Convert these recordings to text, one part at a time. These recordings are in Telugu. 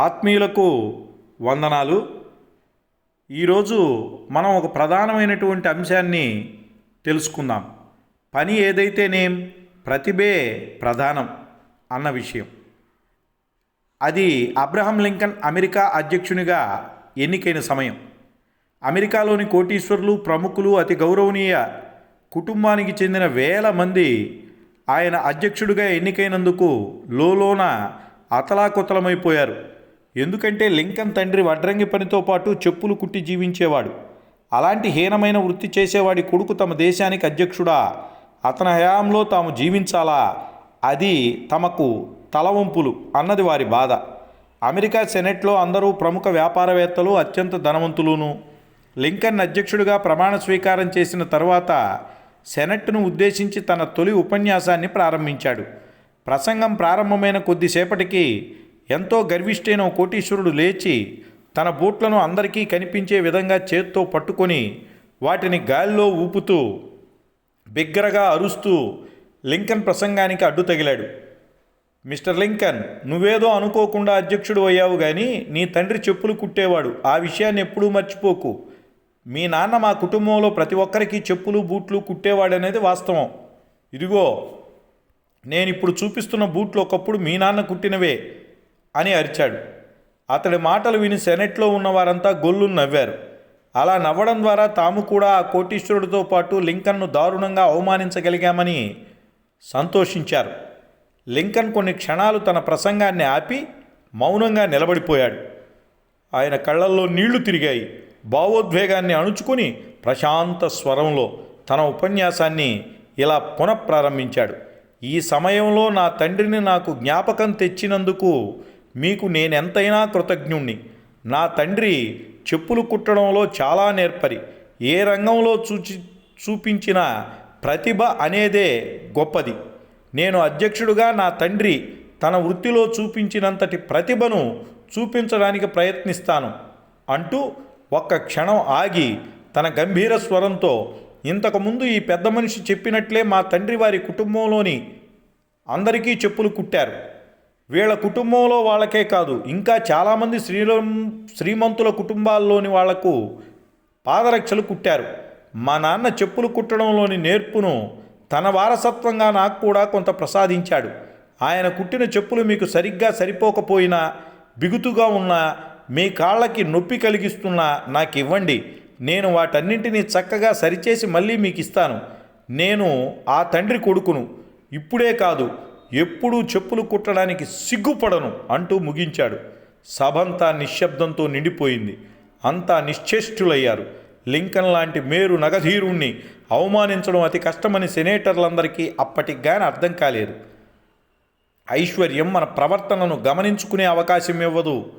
ఆత్మీయులకు వందనాలు. ఈరోజు మనం ఒక ప్రధానమైనటువంటి అంశాన్ని తెలుసుకుందాం. పని ఏదైతేనేం ప్రతిభే ప్రధానం అన్న విషయం. అది అబ్రహం లింకన్ అమెరికా అధ్యక్షునిగా ఎన్నికైన సమయం. అమెరికాలోని కోటీశ్వరులు ప్రముఖులు అతి గౌరవనీయ కుటుంబానికి చెందిన వేల మంది ఆయన అధ్యక్షుడిగా ఎన్నికైనందుకు లోలోన అతలాకుతలమైపోయారు. ఎందుకంటే లింకన్ తండ్రి వడ్రంగి పనితో పాటు చెప్పులు కుట్టి జీవించేవాడు. అలాంటి హీనమైన వృత్తి చేసేవాడి కొడుకు తమ దేశానికి అధ్యక్షుడా. అతని హయాంలో తాము జీవించాలా? అది తమకు తలవంపులు అన్నది వారి బాధ. అమెరికా సెనెట్లో అందరూ ప్రముఖ వ్యాపారవేత్తలు అత్యంత ధనవంతులును. లింకన్ అధ్యక్షుడిగా ప్రమాణ స్వీకారం చేసిన తర్వాత సెనెట్ను ఉద్దేశించి తన తొలి ఉపన్యాసాన్ని ప్రారంభించాడు. ప్రసంగం ప్రారంభమైన కొద్దిసేపటికి ఎంతో గర్విష్ఠైన కోటీశ్వరుడు లేచి తన బూట్లను అందరికీ కనిపించే విధంగా చేత్తో పట్టుకొని వాటిని గాలిలో ఊపుతూ బిగ్గరగా అరుస్తూ లింకన్ ప్రసంగానికి అడ్డు తగిలాడు. మిస్టర్ లింకన్ నువ్వేదో అనుకోకుండా అధ్యక్షుడు అయ్యావు కానీ నీ తండ్రి చెప్పులు కుట్టేవాడు. ఆ విషయాన్ని ఎప్పుడూ మర్చిపోకు. మీ నాన్న మా కుటుంబంలో ప్రతి ఒక్కరికి చెప్పులు బూట్లు కుట్టేవాడనేది వాస్తవం. ఇదిగో నేను ఇప్పుడు చూపిస్తున్న బూట్లు ఒకప్పుడు మీ నాన్న కుట్టినవే. అని అరిచాడు. అతడి మాటలు విని సెనెట్లో ఉన్న వారంతా గొల్లు నవ్వారు. అలా నవ్వడం ద్వారా తాము కూడా ఆ కోటీశ్వరుడితో పాటు లింకన్ను దారుణంగా అవమానించగలిగామని సంతోషించారు. లింకన్ కొన్ని క్షణాలు తన ప్రసంగాన్ని ఆపి మౌనంగా నిలబడిపోయాడు. ఆయన కళ్ళల్లో నీళ్ళు తిరిగాయి. భావోద్వేగాన్ని అణుచుకుని ప్రశాంత స్వరంలో తన ఉపన్యాసాన్ని ఇలా పునఃప్రారంభించాడు. ఈ సమయంలో నా తండ్రిని నాకు జ్ఞాపకం తెచ్చినందుకు మీకు నేనెంతైనా కృతజ్ఞుణ్ణి. నా తండ్రి చెప్పులు కుట్టడంలో చాలా నేర్పరి. ఏ రంగంలో చూచి చూపించిన ప్రతిభ అనేదే గొప్పది. నేను అధ్యక్షుడుగా నా తండ్రి తన వృత్తిలో చూపించినంతటి ప్రతిభను చూపించడానికి ప్రయత్నిస్తాను అంటూ ఒక్క క్షణం ఆగి తన గంభీర స్వరంతో ఇంతకుముందు ఈ పెద్ద మనిషి చెప్పినట్లే మా తండ్రి వారి కుటుంబంలోని అందరికీ చెప్పులు కుట్టారు. వీళ్ళ కుటుంబంలో వాళ్ళకే కాదు ఇంకా చాలామంది శ్రీరం శ్రీమంతుల కుటుంబాల్లోని వాళ్ళకు పాదరక్షలు కుట్టారు. మా నాన్న చెప్పులు కుట్టడంలోని నేర్పును తన వారసత్వంగా నాకు కూడా కొంత ప్రసాదించాడు. ఆయన కుట్టిన చెప్పులు మీకు సరిగ్గా సరిపోకపోయినా బిగుతుగా ఉన్నా మీ కాళ్ళకి నొప్పి కలిగిస్తున్నా నాకు ఇవ్వండి నేను వాటన్నింటినీ చక్కగా సరిచేసి మళ్ళీ మీకు ఇస్తాను నేను ఆ తండ్రి కొడుకును. ఇప్పుడే కాదు ఎప్పుడూ చెప్పులు కుట్టడానికి సిగ్గుపడను అంటూ ముగించాడు. సభంతా నిశ్శబ్దంతో నిండిపోయింది. అంతా నిశ్చేష్టులయ్యారు. లింకన్ లాంటి మేరు నగధీరుణ్ణి అవమానించడం అతి కష్టమని సెనేటర్లందరికీ అప్పటికి గాని అర్థం కాలేదు. ఐశ్వర్యం మన ప్రవర్తనను గమనించుకునే అవకాశం ఇవ్వదు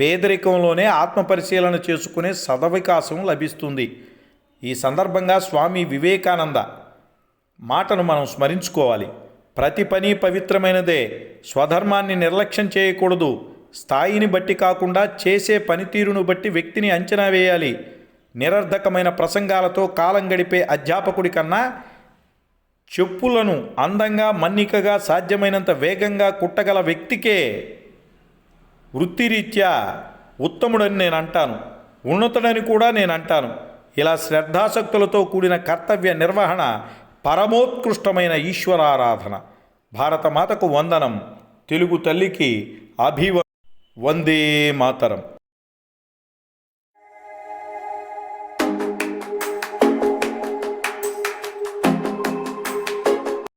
పేదరికంలోనే ఆత్మపరిశీలన చేసుకునే సదవికాసం లభిస్తుంది. ఈ సందర్భంగా స్వామి వివేకానంద మాటను మనం స్మరించుకోవాలి. ప్రతి పని పవిత్రమైనదే. స్వధర్మాన్ని నిర్లక్ష్యం చేయకూడదు. స్థాయిని బట్టి కాకుండా చేసే పనితీరును బట్టి వ్యక్తిని అంచనా వేయాలి. నిరర్ధకమైన ప్రసంగాలతో కాలం గడిపే అధ్యాపకుడి కన్నా చెప్పులను అందంగా మన్నికగా సాధ్యమైనంత వేగంగా కుట్టగల వ్యక్తికే వృత్తిరీత్యా ఉత్తముడని నేను అంటాను. ఉన్నతుడని కూడా నేను అంటాను. ఇలా శ్రద్ధాశక్తులతో కూడిన కర్తవ్య నిర్వహణ పరమోత్కృష్టమైన ఈశ్వరారాధన. భారతమాతకు వందనం. తెలుగు తల్లికి అభివ వందే మాతరం.